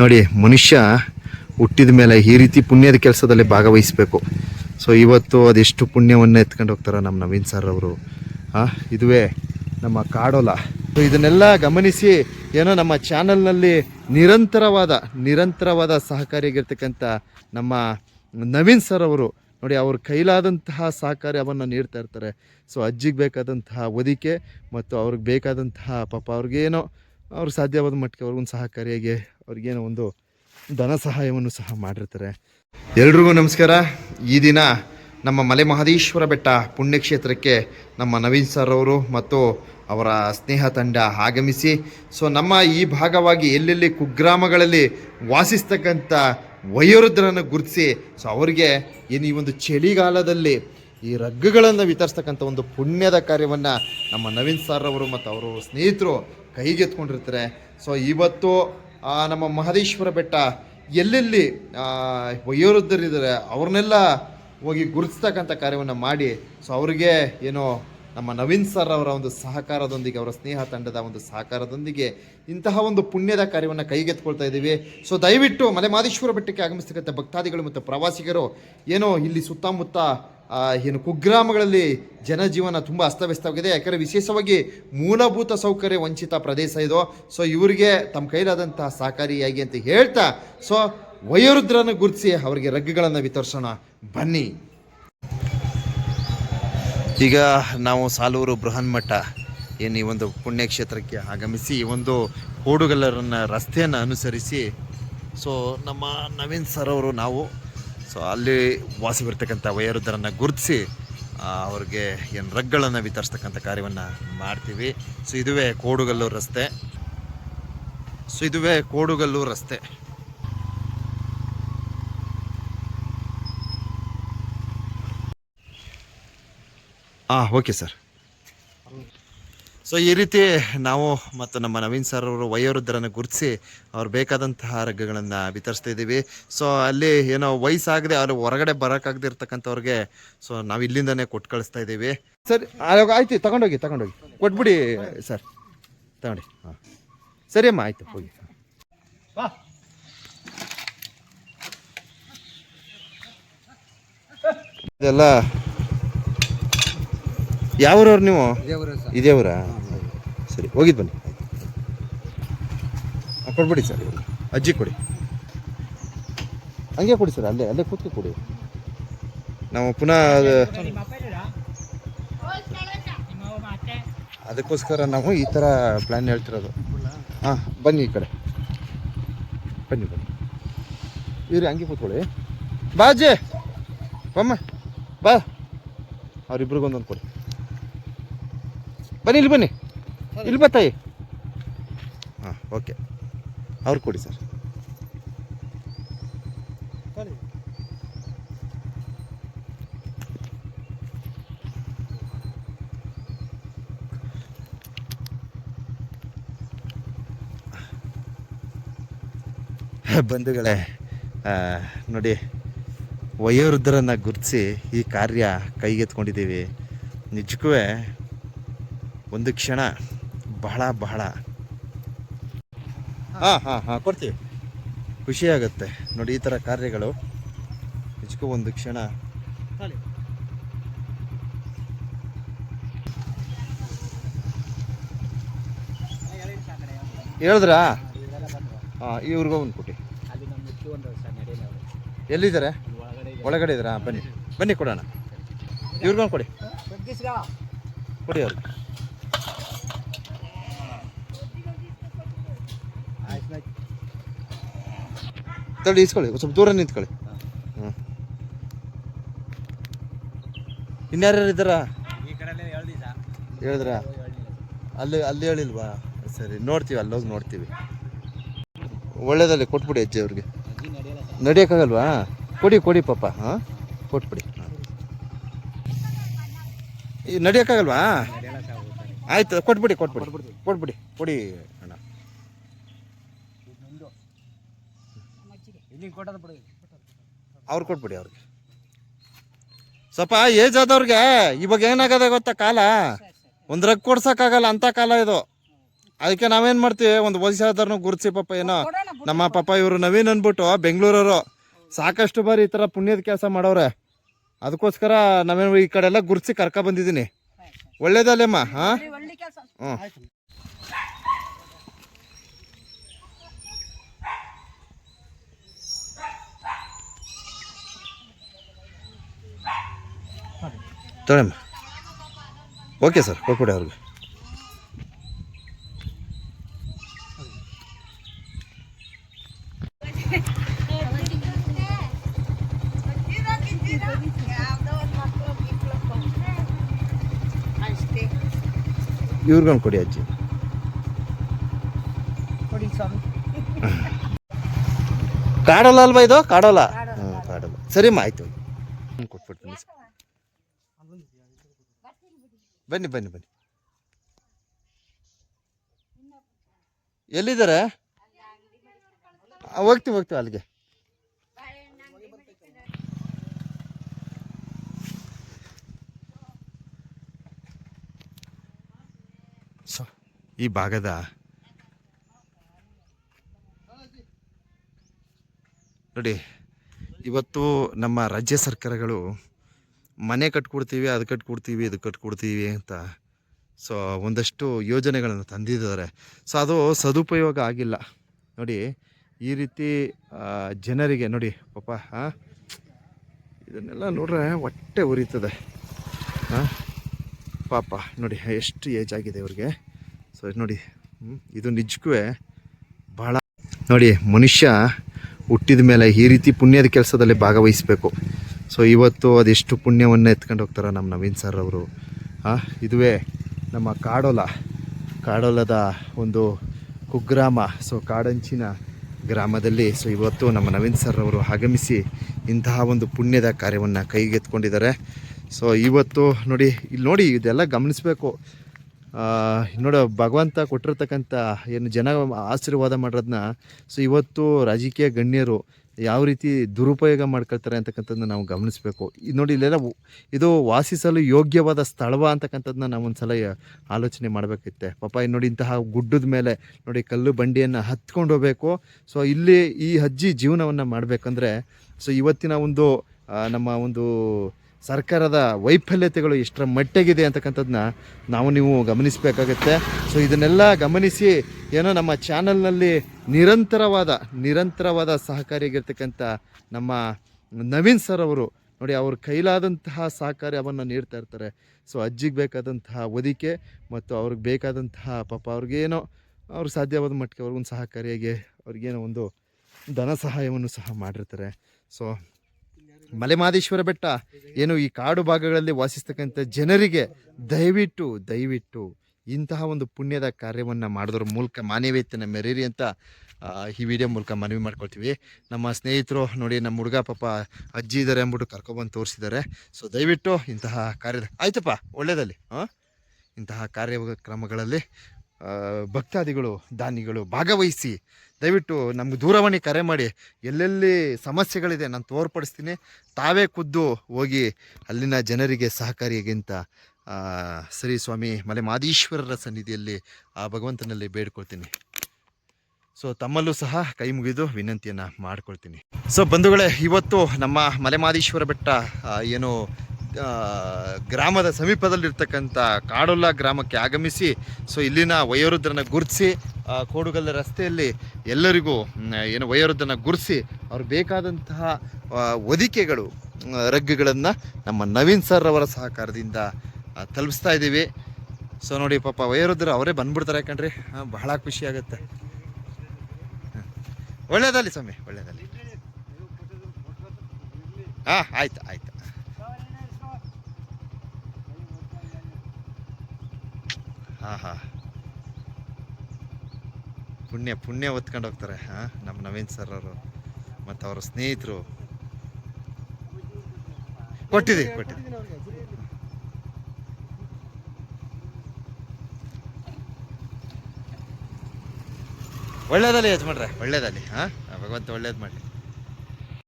ನೋಡಿ, ಮನುಷ್ಯ ಹುಟ್ಟಿದ ಮೇಲೆ ಈ ರೀತಿ ಪುಣ್ಯದ ಕೆಲಸದಲ್ಲಿ ಭಾಗವಹಿಸಬೇಕು. ಸೊ ಇವತ್ತು ಅದೆಷ್ಟು ಪುಣ್ಯವನ್ನು ಎತ್ಕೊಂಡು ಹೋಗ್ತಾರೆ ನಮ್ಮ ನವೀನ್ ಸರ್ ಅವರು ಇದುವೇ ನಮ್ಮ ಕಾಡೋಲ. ಸೊ ಇದನ್ನೆಲ್ಲ ಗಮನಿಸಿ ಏನೋ ನಮ್ಮ ಚಾನಲ್ನಲ್ಲಿ ನಿರಂತರವಾದ ನಿರಂತರವಾದ ಸಹಕಾರಿಯಾಗಿರ್ತಕ್ಕಂಥ ನಮ್ಮ ನವೀನ್ ಸರ್ ಅವರು ನೋಡಿ, ಅವ್ರ ಕೈಲಾದಂತಹ ಸಹಕಾರ್ಯವನ್ನು ನೀಡ್ತಾ ಇರ್ತಾರೆ. ಸೊ ಅಜ್ಜಿಗೆ ಬೇಕಾದಂತಹ ಒದಿಕೆ ಮತ್ತು ಅವ್ರಿಗೆ ಬೇಕಾದಂತಹ ಪಾಪ ಅವ್ರಿಗೇನೋ ಅವ್ರಿಗೆ ಸಾಧ್ಯವಾದ ಮಟ್ಟಿಗೆ ಅವ್ರಿಗೊಂದು ಸಹಕಾರಿಯಾಗಿ ಅವ್ರಿಗೇನೋ ಒಂದು ಧನ ಸಹಾಯವನ್ನು ಸಹ ಮಾಡಿರ್ತಾರೆ. ಎಲ್ರಿಗೂ ನಮಸ್ಕಾರ. ಈ ದಿನ ನಮ್ಮ ಮಲೆ ಮಹದೇಶ್ವರ ಬೆಟ್ಟ ಪುಣ್ಯಕ್ಷೇತ್ರಕ್ಕೆ ನಮ್ಮ ನವೀನ್ ಸರ್ ಅವರು ಮತ್ತು ಅವರ ಸ್ನೇಹ ತಂಡ ಆಗಮಿಸಿ, ಸೊ ನಮ್ಮ ಈ ಭಾಗವಾಗಿ ಎಲ್ಲೆಲ್ಲಿ ಕುಗ್ರಾಮಗಳಲ್ಲಿ ವಾಸಿಸ್ತಕ್ಕಂಥ ವಯೋವೃದ್ಧರನ್ನು ಗುರುತಿಸಿ, ಸೊ ಅವರಿಗೆ ಏನು ಈ ಒಂದು ಚಳಿಗಾಲದಲ್ಲಿ ಈ ರಗ್ಗಗಳನ್ನು ವಿತರಿಸ್ತಕ್ಕಂಥ ಒಂದು ಪುಣ್ಯದ ಕಾರ್ಯವನ್ನು ನಮ್ಮ ನವೀನ್ ಸರ್ ಅವರು ಮತ್ತು ಅವರು ಸ್ನೇಹಿತರು ಕೈಗೆತ್ಕೊಂಡಿರ್ತಾರೆ ಸೊ ಇವತ್ತು ನಮ್ಮ ಮಹದೇಶ್ವರ ಬೆಟ್ಟ ಎಲ್ಲೆಲ್ಲಿ ವಯೋವೃದ್ಧರಿದ್ದಾರೆ, ಅವ್ರನ್ನೆಲ್ಲ ಹೋಗಿ ಗುರುತಿಸ್ತಕ್ಕಂಥ ಕಾರ್ಯವನ್ನು ಮಾಡಿ, ಸೊ ಅವರಿಗೆ ಏನೋ ನಮ್ಮ ನವೀನ್ ಸರ್ ಅವರ ಒಂದು ಸಹಕಾರದೊಂದಿಗೆ, ಅವರ ಸ್ನೇಹ ತಂಡದ ಒಂದು ಸಹಕಾರದೊಂದಿಗೆ ಇಂತಹ ಒಂದು ಪುಣ್ಯದ ಕಾರ್ಯವನ್ನು ಕೈಗೆತ್ಕೊಳ್ತಾ ಇದ್ದೀವಿ. ಸೊ ದಯವಿಟ್ಟು ಮಲೆ ಮಹದೇಶ್ವರ ಬೆಟ್ಟಕ್ಕೆ ಆಗಮಿಸ್ತಕ್ಕಂಥ ಭಕ್ತಾದಿಗಳು ಮತ್ತು ಪ್ರವಾಸಿಗರು, ಏನೋ ಇಲ್ಲಿ ಸುತ್ತಮುತ್ತ ಏನು ಕುಗ್ರಾಮಗಳಲ್ಲಿ ಜನಜೀವನ ತುಂಬ ಅಸ್ತವ್ಯಸ್ತವಾಗಿದೆ. ಯಾಕಂದರೆ ವಿಶೇಷವಾಗಿ ಮೂಲಭೂತ ಸೌಕರ್ಯ ವಂಚಿತ ಪ್ರದೇಶ ಇದು. ಸೊ ಇವರಿಗೆ ತಮ್ಮ ಕೈಲಾದಂತಹ ಸಹಕಾರಿಯಾಗಿ ಅಂತ ಹೇಳ್ತಾ ಸೊ ವಯೋವೃದ್ಧರನ್ನು ಗುರುತಿಸಿ ಅವರಿಗೆ ರಗ್ಗಗಳನ್ನು ವಿತರಿಸೋಣ. ಬನ್ನಿ. ಈಗ ನಾವು ಸಾಲೂರು ಬೃಹನ್ಮಠ ಏನು ಈ ಒಂದು ಪುಣ್ಯಕ್ಷೇತ್ರಕ್ಕೆ ಆಗಮಿಸಿ, ಈ ಒಂದು ಕೋಡುಗಲ್ಲರನ್ನ ರಸ್ತೆಯನ್ನು ಅನುಸರಿಸಿ ಸೊ ನಮ್ಮ ನವೀನ್ ಸರ್ ಅವರು, ನಾವು ಸೊ ಅಲ್ಲಿ ವಾಸವಿರ್ತಕ್ಕಂಥ ವಯೋವೃದ್ಧರನ್ನು ಗುರುತಿಸಿ ಅವ್ರಿಗೆ ಏನು ರಗ್ಗಳನ್ನು ವಿತರಿಸ್ತಕ್ಕಂಥ ಕಾರ್ಯವನ್ನು ಮಾಡ್ತೀವಿ. ಸೊ ಇದುವೇ ಕೋಡುಗಲ್ಲೂರು ರಸ್ತೆ. ಸೊ ಇದುವೇ ಕೋಡುಗಲ್ಲೂರು ರಸ್ತೆ. ಹಾಂ ಓಕೆ ಸರ್. ಸೊ ಈ ರೀತಿ ನಾವು ಮತ್ತು ನಮ್ಮ ನವೀನ್ ಸರ್ ಅವರು ವಯೋವೃದ್ಧರನ್ನು ಗುರುತಿಸಿ ಅವ್ರು ಬೇಕಾದಂತಹ ರಗ್ಗಗಳನ್ನು ವಿತರಿಸ್ತಾ ಇದ್ದೀವಿ. ಸೊ ಅಲ್ಲಿ ಏನೋ ವಯಸ್ಸಾಗದೆ ಅವ್ರು ಹೊರಗಡೆ ಬರೋಕ್ಕಾಗದಿರ್ತಕ್ಕಂಥವ್ರಿಗೆ ಸೊ ನಾವು ಇಲ್ಲಿಂದನೇ ಕೊಟ್ಟು ಕಳಿಸ್ತಾ ಇದ್ದೀವಿ. ಸರ್ ಆಯ್ತು ತಗೊಂಡೋಗಿ ತಗೊಂಡೋಗಿ. ಕೊಟ್ಬಿಡಿ ಸರ್. ತಗೊಂಡಿ ಹಾಂ. ಸರಿ ಅಮ್ಮ ಆಯಿತು ಹೋಗಿ. ಇದೆಲ್ಲ ಯಾವ್ರವ್ರು ನೀವು? ಇದೇ ಊರ ಸರಿ ಹೋಗಿದ್ದು ಬನ್ನಿ. ಕೊಡ್ಬಿಡಿ ಸರ್ ಅಜ್ಜಿ ಕೊಡಿ. ಹಂಗೆ ಕೊಡಿ ಸರ್ ಅಲ್ಲೇ ಅಲ್ಲೇ ಕೂತ್ಕೊ ಕೊಡಿ. ನಾವು ಪುನಃ ಅದು ಅದಕ್ಕೋಸ್ಕರ ನಾವು ಈ ಥರ ಪ್ಲ್ಯಾನ್ ಹೇಳ್ತಿರೋದು. ಹಾಂ ಬನ್ನಿ ಈ ಕಡೆ. ಬನ್ನಿ ಬನ್ನಿ. ಇವ್ರಿ ಹಂಗೆ ಕೂತ್ಕೊಳ್ಳಿ. ಬಾ ಅಜ್ಜಿ. ಬಮ್ಮ. ಬಾ. ಅವ್ರಿಬ್ರಿಗೊಂದೊಂದು ಕೊಡಿ. ಬನ್ನಿ ಇಲ್ಲಿ ಬನ್ನಿ. ಇಲ್ಲಿ ಬತ್ತಾಯಿ ಹಾಂ ಓಕೆ. ಅವ್ರು ಕೊಡಿ ಸರ್. ಬಂಧುಗಳೇ ನೋಡಿ ವಯೋವೃದ್ಧರನ್ನು ಗುರುತಿಸಿ ಈ ಕಾರ್ಯ ಕೈಗೆತ್ಕೊಂಡಿದ್ದೀವಿ ನಿಜಕ್ಕೂ ಒಂದು ಕ್ಷಣ ಬಹಳ ಬಹಳ. ಹಾಂ ಹಾಂ ಹಾಂ ಕೊಡ್ತೀವಿ. ಖುಷಿಯಾಗುತ್ತೆ ನೋಡಿ ಈ ಥರ ಕಾರ್ಯಗಳು ನಿಜಕ್ಕೂ ಒಂದು ಕ್ಷಣ. ಹೇಳಿದ್ರಾ? ಹಾಂ ಇವ್ರಿಗೂ ಒಂದು ಕೊಟ್ಟಿ ಎಲ್ಲಿದ್ದಾರೆ? ಒಳಗಡೆ ಇದ್ದೀರಾ? ಬನ್ನಿ. ಬನ್ನಿ ಕೊಡೋಣ. ಇವ್ರಿಗೊಂದು ಕೊಡಿ. ಕೊಡಿ ಅವ್ರಿಗೆ. ತಡಿ ಇಸ್ಕೊಳ್ಳಿ ಸ್ವಲ್ಪ ದೂರ ನಿಂತ್ಕೊಳ್ಳಿ. ಹ್ಞೂ ಇನ್ಯಾರ್ಯಾರು ಇದ್ದಾರ? ಹೇಳಿದ್ರಾ? ಅಲ್ಲಿ ಅಲ್ಲಿ ಹೇಳಿಲ್ವಾ? ಸರಿ ನೋಡ್ತೀವಿ ಅಲ್ಲಿ ಹೋಗಿ ನೋಡ್ತೀವಿ. ಒಳ್ಳೇದಲ್ಲಿ ಕೊಟ್ಬಿಡಿ ಅಜ್ಜಿ ಅವ್ರಿಗೆ. ನಡಿಯೋಕ್ಕಾಗಲ್ವಾ? ಕೊಡಿ ಕೊಡಿ ಪಾಪ ಹಾಂ? ಕೊಟ್ಬಿಡಿ ಹಾಂ. ನಡಿಯೋಕ್ಕಾಗಲ್ವಾ? ಆಯ್ತು ಕೊಟ್ಬಿಡಿ ಕೊಟ್ಬಿಡಿ ಕೊಟ್ಬಿಡಿ ಕೊಡಿ. ಅವ್ರು ಕೊಟ್ಬಿಡಿ ಅವ್ರಿಗೆ. ಸ್ವಲ್ಪ ಏಜ್ ಆದವ್ರಿಗೆ ಇವಾಗ ಏನಾಗದ ಗೊತ್ತಾ ಕಾಲ? ಒಂದು ರಗ್ ಕೊಡ್ಸೋಕ್ಕಾಗಲ್ಲ ಅಂಥ ಕಾಲ ಇದು. ಅದಕ್ಕೆ ನಾವೇನ್ ಮಾಡ್ತೀವಿ? ಒಂದು ವಯಸ್ಸಾದವ್ರನ್ನ ಗುರುತಿಸಿ ಪಾಪ ಏನೋ ನಮ್ಮ ಪಾಪ ಇವರು ನವೀನ್ ಅಂದ್ಬಿಟ್ಟು ಬೆಂಗಳೂರವರು. ಸಾಕಷ್ಟು ಬಾರಿ ಈ ತರ ಪುಣ್ಯದ ಕೆಲಸ ಮಾಡೋರೆ ಅದಕ್ಕೋಸ್ಕರ ನಾವೇನು ಈ ಕಡೆ ಎಲ್ಲ ಗುರುತಿಸಿ ಕರ್ಕ ಬಂದಿದ್ದೀನಿ. ಒಳ್ಳೇದಲ್ಲೇಮ್ಮ ಹಾಂ? ಹ್ಞೂ ತೊಗೊಳಮ್ಮ ಓಕೆ ಸರ್ ಕೊಟ್ಬಿಡಿ ಅವ್ರಿಗೆ. ಇವ್ರಿಗೊಂದು ಕೊಡಿ ಅಜ್ಜಿ. ಕಾಡಲ್ಲ ಅಲ್ವಾ ಇದು? ಕಾಡಲ್ಲ. ಹ್ಞೂ ಕಾಡಲ್ಲ. ಸರಿಮ್ಮ ಆಯ್ತು ಕೊಟ್ಬಿಡ್ತೀನಿ. ಸರ್ ಬನ್ನಿ ಬನ್ನಿ ಬನ್ನಿ. ಎಲ್ಲಿದ್ದಾರೆ? ಹೋಗ್ತೀವಿ ಹೋಗ್ತೀವಿ ಅಲ್ಲಿಗೆ. ಸೊ, ಈ ಭಾಗದ ನೋಡಿ, ಇವತ್ತು ನಮ್ಮ ರಾಜ್ಯ ಸರ್ಕಾರಗಳು ಮನೆ ಕಟ್ಕೊಡ್ತೀವಿ, ಅದು ಕಟ್ಕೊಡ್ತೀವಿ, ಇದು ಕಟ್ಕೊಡ್ತೀವಿ ಅಂತ. ಸೊ ಒಂದಷ್ಟು ಯೋಜನೆಗಳನ್ನು ತಂದಿದ್ದಾರೆ. ಸೊ ಅದು ಸದುಪಯೋಗ ಆಗಿಲ್ಲ. ನೋಡಿ, ಈ ರೀತಿ ಜನರಿಗೆ, ನೋಡಿ, ಪಾಪ ಇದನ್ನೆಲ್ಲ ನೋಡ್ರೆ ಹೊಟ್ಟೆ ಉರಿತದೆ. ಹಾಂ ಪಾಪ, ನೋಡಿ, ಎಷ್ಟು ಏಜ್ ಆಗಿದೆ ಇವ್ರಿಗೆ. ಸೊ ನೋಡಿ ಇದು ನಿಜಕ್ಕೂ ಭಾಳ ನೋಡಿ, ಮನುಷ್ಯ ಹುಟ್ಟಿದ ಮೇಲೆ ಈ ರೀತಿ ಪುಣ್ಯದ ಕೆಲಸದಲ್ಲಿ ಭಾಗವಹಿಸಬೇಕು. ಸೊ ಇವತ್ತು ಅದೆಷ್ಟು ಪುಣ್ಯವನ್ನು ಎತ್ಕೊಂಡು ಹೋಗ್ತಾರೆ ನಮ್ಮ ನವೀನ್ ಸರ್ ಅವರು? ಇದುವೇ ನಮ್ಮ ಕಾಡೋಲ, ಕಾಡೋಲದ ಒಂದು ಕುಗ್ರಾಮ ಸೊ ಕಾಡಂಚಿನ ಗ್ರಾಮದಲ್ಲಿ ಸೊ ಇವತ್ತು ನಮ್ಮ ನವೀನ್ ಸರ್ ಅವರು ಆಗಮಿಸಿ ಇಂತಹ ಒಂದು ಪುಣ್ಯದ ಕಾರ್ಯವನ್ನು ಕೈಗೆತ್ಕೊಂಡಿದ್ದಾರೆ ಸೊ ಇವತ್ತು ನೋಡಿ, ಇಲ್ಲಿ ನೋಡಿ, ಇದೆಲ್ಲ ಗಮನಿಸಬೇಕು. ನೋಡು, ಭಗವಂತ ಕೊಟ್ಟಿರ್ತಕ್ಕಂಥ ಏನು ಜನ ಆಶೀರ್ವಾದ ಮಾಡಿರೋದನ್ನ ಸೊ ಇವತ್ತು ರಾಜಕೀಯ ಗಣ್ಯರು ಯಾವ ರೀತಿ ದುರುಪಯೋಗ ಮಾಡ್ಕೊಳ್ತಾರೆ ಅಂತಕ್ಕಂಥದ್ದನ್ನ ನಾವು ಗಮನಿಸಬೇಕು. ಇದು ನೋಡಿ ಇಲ್ಲೆಲ್ಲ ಇದು ವಾಸಿಸಲು ಯೋಗ್ಯವಾದ ಸ್ಥಳವ ಅಂತಕ್ಕಂಥದ್ದನ್ನ ನಾವು ಒಂದ್ಸಲ ಯ- ಆಲೋಚನೆ ಮಾಡಬೇಕಿತ್ತೆ. ಪಾಪ ನೋಡಿ ಇಂತಹ ಗುಡ್ಡದ ಮೇಲೆ ನೋಡಿ ಕಲ್ಲು ಬಂಡಿಯನ್ನು ಹತ್ಕೊಂಡು ಹೋಗ್ಬೇಕು. ಸೊ ಇಲ್ಲಿ ಈ ಅಜ್ಜಿ ಜೀವನವನ್ನು ಮಾಡಬೇಕಂದ್ರೆ, ಸೊ ಇವತ್ತಿನ ಒಂದು ನಮ್ಮ ಒಂದು ಸರ್ಕಾರದ ವೈಫಲ್ಯತೆಗಳು ಎಷ್ಟರ ಮಟ್ಟಿಗಿದೆ ಅಂತಕ್ಕಂಥದ್ದನ್ನ ನಾವು ನೀವು ಗಮನಿಸಬೇಕಾಗತ್ತೆ. ಸೊ ಇದನ್ನೆಲ್ಲ ಗಮನಿಸಿ ಏನೋ ನಮ್ಮ ಚಾನಲ್ನಲ್ಲಿ ನಿರಂತರವಾದ ನಿರಂತರವಾದ ಸಹಕಾರಿಯಾಗಿರ್ತಕ್ಕಂಥ ನಮ್ಮ ನವೀನ್ ಸರ್ ಅವರು ನೋಡಿ ಅವ್ರ ಕೈಲಾದಂತಹ ಸಹಕಾರ್ಯವನ್ನು ನೀಡ್ತಾ ಇರ್ತಾರೆ. ಸೊ ಅಜ್ಜಿಗೆ ಬೇಕಾದಂತಹ ಒದಿಕೆ ಮತ್ತು ಅವ್ರಿಗೆ ಬೇಕಾದಂತಹ ಪಾಪ ಅವ್ರಿಗೇನೋ ಅವ್ರಿಗೆ ಸಾಧ್ಯವಾದ ಮಟ್ಟಿಗೆ ಅವ್ರಿಗೊಂದು ಸಹಕಾರಿಯಾಗಿ ಅವ್ರಿಗೇನೋ ಒಂದು ಧನ ಸಹಾಯವನ್ನು ಸಹ ಮಾಡಿರ್ತಾರೆ. ಸೊ ಮಲೆಮಾದೇಶ್ವರ ಬೆಟ್ಟ. ಏನು ಈ ಕಾಡು ಭಾಗಗಳಲ್ಲಿ ವಾಸಿಸ್ತಕ್ಕಂಥ ಜನರಿಗೆ ದಯವಿಟ್ಟು ದಯವಿಟ್ಟು ಇಂತಹ ಒಂದು ಪುಣ್ಯದ ಕಾರ್ಯವನ್ನು ಮಾಡೋದ್ರ ಮೂಲಕ ಮಾನವೀಯತೆಯನ್ನು ಮೆರೀರಿ ಅಂತ ಈ ವಿಡಿಯೋ ಮೂಲಕ ಮನವಿ ಮಾಡ್ಕೊಳ್ತೀವಿ. ನಮ್ಮ ಸ್ನೇಹಿತರು ನೋಡಿ, ನಮ್ಮ ಹುಡುಗ ಪಾಪ ಅಜ್ಜಿ ಇದ್ದಾರೆ ಅಂದ್ಬಿಟ್ಟು ಕರ್ಕೊಬಂದು ತೋರಿಸಿದ್ದಾರೆ. ಸೊ ದಯವಿಟ್ಟು ಇಂತಹ ಕಾರ್ಯದ, ಆಯ್ತಪ್ಪ, ಒಳ್ಳೆಯದಲ್ಲಿ ಹಾಂ ಇಂತಹ ಕಾರ್ಯಕ್ರಮಗಳಲ್ಲಿ ಭಕ್ತಾದಿಗಳು, ದಾನಿಗಳು ಭಾಗವಹಿಸಿ ದಯವಿಟ್ಟು ನಮ್ಗೆ ದೂರವಾಣಿ ಕರೆ ಮಾಡಿ. ಎಲ್ಲೆಲ್ಲಿ ಸಮಸ್ಯೆಗಳಿದೆ ನಾನು ತೋರ್ಪಡಿಸ್ತೀನಿ. ತಾವೇ ಖುದ್ದು ಹೋಗಿ ಅಲ್ಲಿನ ಜನರಿಗೆ ಸಹಕಾರಿಗಿಂತ ಶ್ರೀ ಸ್ವಾಮಿ, ಮಲೆ ಮಾದೀಶ್ವರರ ಸನ್ನಿಧಿಯಲ್ಲಿ ಆ ಭಗವಂತನಲ್ಲಿ ಬೇಡ್ಕೊಳ್ತೀನಿ. ಸೊ ತಮ್ಮಲ್ಲೂ ಸಹ ಕೈ ಮುಗಿದು ವಿನಂತಿಯನ್ನು ಮಾಡ್ಕೊಳ್ತೀನಿ. ಸೊ ಬಂಧುಗಳೇ, ಇವತ್ತು ನಮ್ಮ ಮಲೆಮಾದೀಶ್ವರ ಬೆಟ್ಟ ಏನು ಗ್ರಾಮದ ಸಮೀಪದಲ್ಲಿರ್ತಕ್ಕಂಥ ಕಾಡೊಲ್ಲ ಗ್ರಾಮಕ್ಕೆ ಆಗಮಿಸಿ, ಸೊ ಇಲ್ಲಿನ ವಯೋವೃದ್ಧರನ್ನ ಗುರುತಿಸಿ ಕೋಡುಗಲ್ಲ ರಸ್ತೆಯಲ್ಲಿ ಎಲ್ಲರಿಗೂ ಏನು ವಯೋವೃದ್ಧನ ಗುರುತಿಸಿ, ಅವ್ರು ಬೇಕಾದಂತಹ ಒದಿಕೆಗಳು ರಗ್ಗುಗಳನ್ನು ನಮ್ಮ ನವೀನ್ ಸರ್ ಅವರ ಸಹಕಾರದಿಂದ ತಲುಪಿಸ್ತಾ ಇದ್ದೀವಿ. ಸೊ ನೋಡಿ ಪಾಪ ವಯೋವೃದ್ಧರು ಅವರೇ ಬಂದ್ಬಿಡ್ತಾರೆ ಯಾಕಂದ್ರೆ ಬಹಳ ಖುಷಿ ಆಗುತ್ತೆ. ಒಳ್ಳೇದಲ್ಲಿ ಸ್ವಾಮಿ ಒಳ್ಳೇದಲ್ಲಿ ಹಾಂ, ಆಯ್ತು ಆಯ್ತು. ಹಾಂ ಹಾಂ ಪುಣ್ಯ ಪುಣ್ಯ ಹೊತ್ಕೊಂಡು ಹೋಗ್ತಾರೆ ಹಾಂ ನಮ್ಮ ನವೀನ್ ಸರ್ ಅವರು ಮತ್ತು ಅವರ ಸ್ನೇಹಿತರು. ಕೊಟ್ಟಿದೆ ಕೊಟ್ಟಿದೆ ಒಳ್ಳೇದಲ್ಲಿ ಯಜಮಾನ್ರೆ. ಒಳ್ಳೇದಲ್ಲಿ ಹಾಂ ಭಗವಂತ ಒಳ್ಳೇದು ಮಾಡಲಿ.